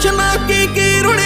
ਜੋਸ਼ ਨਾ ਕੀ ਕੀ ਰੁੜਿਆ